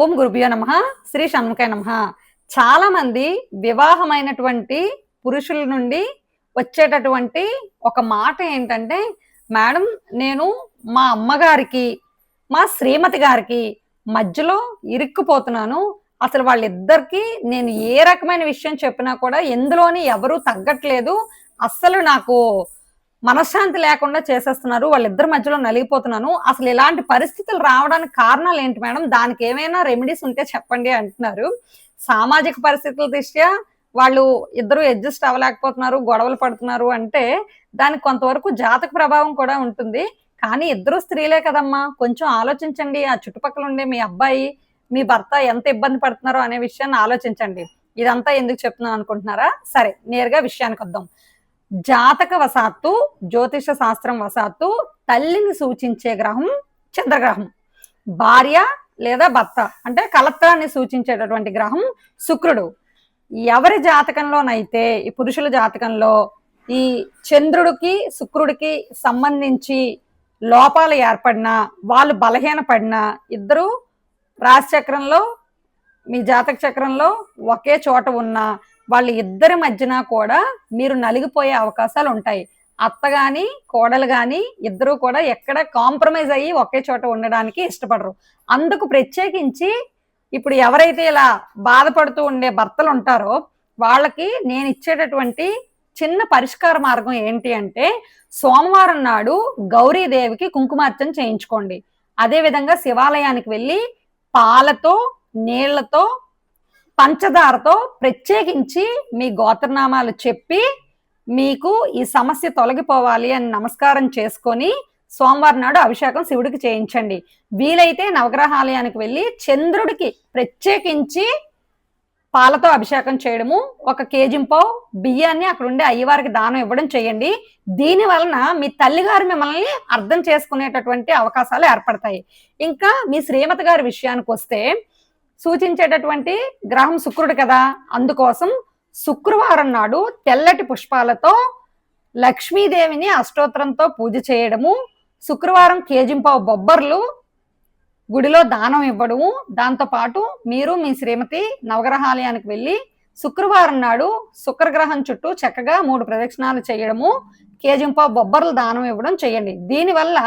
ఓం గురుభ్యో నమ. శ్రీ షణ్ముఖ నమ. చాలా మంది వివాహమైనటువంటి పురుషుల నుండి వచ్చేటటువంటి ఒక మాట ఏంటంటే మేడం నేను మా అమ్మగారికి మా శ్రీమతి గారికి మధ్యలో ఇరుక్కుపోతున్నాను. అసలు వాళ్ళిద్దరికి నేను ఏ రకమైన విషయం చెప్పినా కూడా ఎందులోని ఎవరు తగ్గట్లేదు. అస్సలు నాకు మనశ్శాంతి లేకుండా చేసేస్తున్నారు వాళ్ళిద్దరి మధ్యలో నలిగిపోతున్నాను. అసలు ఇలాంటి పరిస్థితులు రావడానికి కారణాలు ఏంటి మేడం? దానికి ఏమైనా రెమెడీస్ ఉంటే చెప్పండి అంటున్నారు. సామాజిక పరిస్థితుల దృష్ట్యా వాళ్ళు ఇద్దరు అడ్జస్ట్ అవ్వలేకపోతున్నారు గొడవలు పడుతున్నారు అంటే దానికి కొంతవరకు జాతక ప్రభావం కూడా ఉంటుంది. కానీ ఇద్దరు స్త్రీలే కదమ్మా. కొంచెం ఆలోచించండి. ఆ చుట్టుపక్కల ఉండే మీ అబ్బాయి మీ భర్త ఎంత ఇబ్బంది పడుతున్నారో అనే విషయాన్ని ఆలోచించండి. ఇదంతా ఎందుకు చెప్తున్నాను అనుకుంటున్నారా? సరే నేరుగా విషయానికి వద్దాం జాతక వశాత్తు జ్యోతిష శాస్త్రం వశాత్తు తల్లిని సూచించే గ్రహం చంద్రగ్రహం. భార్య లేదా భర్త అంటే కలత్రాన్ని సూచించేటటువంటి గ్రహం శుక్రుడు. ఎవరి జాతకంలోనైతే ఈ పురుషుల జాతకంలో ఈ చంద్రుడికి శుక్రుడికి సంబంధించి లోపాలు ఏర్పడినా వాళ్ళు బలహీనపడినా ఇద్దరు రాశిచక్రంలో మీ జాతక చక్రంలో ఒకే చోట ఉన్న వాళ్ళ ఇద్దరి మధ్యన కూడా మీరు నలిగిపోయే అవకాశాలు ఉంటాయి. అత్త గాని కోడలు గాని ఇద్దరు కూడా ఎక్కడ కాంప్రమైజ్ అయ్యి ఒకే చోట ఉండడానికి ఇష్టపడరు. అందుకు ప్రత్యేకించి ఇప్పుడు ఎవరైతే ఇలా బాధపడుతూ ఉండే భర్తలు ఉంటారో వాళ్ళకి నేను ఇచ్చేటటువంటి చిన్న పరిష్కార మార్గం ఏంటి అంటే సోమవారం నాడు గౌరీదేవికి కుంకుమార్చన చేయించుకోండి. అదేవిధంగా శివాలయానికి వెళ్ళి పాలతో నీళ్ళతో పంచదారతో ప్రత్యేకించి మీ గోత్రనామాలు చెప్పి మీకు ఈ సమస్య తొలగిపోవాలి అని నమస్కారం చేసుకొని సోమవారం నాడు అభిషేకం శివుడికి చేయించండి. వీలైతే నవగ్రహాలయానికి వెళ్ళి చంద్రుడికి ప్రత్యేకించి పాలతో అభిషేకం చేయడము ఒక కేజింపావు బియ్యాన్ని అక్కడ ఉండే అయ్యవారికి దానం ఇవ్వడం చేయండి. దీని వలన మీ తల్లిగారు మిమ్మల్ని అర్థం చేసుకునేటటువంటి అవకాశాలు ఏర్పడతాయి. ఇంకా మీ శ్రీమతి గారి విషయానికి వస్తే సూచించేటటువంటి గ్రహం శుక్రుడు కదా. అందుకోసం శుక్రవారం నాడు తెల్లటి పుష్పాలతో లక్ష్మీదేవిని అష్టోత్తరంతో పూజ చేయడము శుక్రవారం కేజింపావు బొబ్బర్లు గుడిలో దానం ఇవ్వడము దాంతోపాటు మీరు మీ శ్రీమతి నవగ్రహాలయానికి వెళ్ళి శుక్రవారం నాడు శుక్రగ్రహం చుట్టూ చక్కగా మూడు ప్రదక్షిణాలు చేయడము కేజింపావు బొబ్బర్లు దానం ఇవ్వడం చేయండి. దీనివల్ల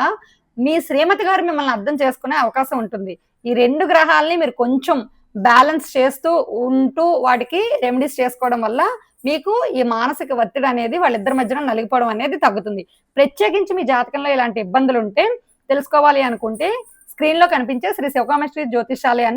మీ శ్రీమతి గారు మిమ్మల్ని అర్థం చేసుకునే అవకాశం ఉంటుంది. ఈ రెండు గ్రహాలని మీరు కొంచెం బ్యాలెన్స్ చేస్తూ ఉంటూ వాటికి రెమెడీస్ చేసుకోవడం వల్ల మీకు ఈ మానసిక ఒత్తిడి అనేది వాళ్ళిద్దరి మధ్యన నలిగిపోవడం అనేది తగ్గుతుంది. ప్రత్యేకించి మీ జాతకంలో ఇలాంటి ఇబ్బందులు ఉంటే తెలుసుకోవాలి అనుకుంటే స్క్రీన్లో కనిపించే శ్రీ శివకామేశ్వరి జ్యోతిషాలయాన్ని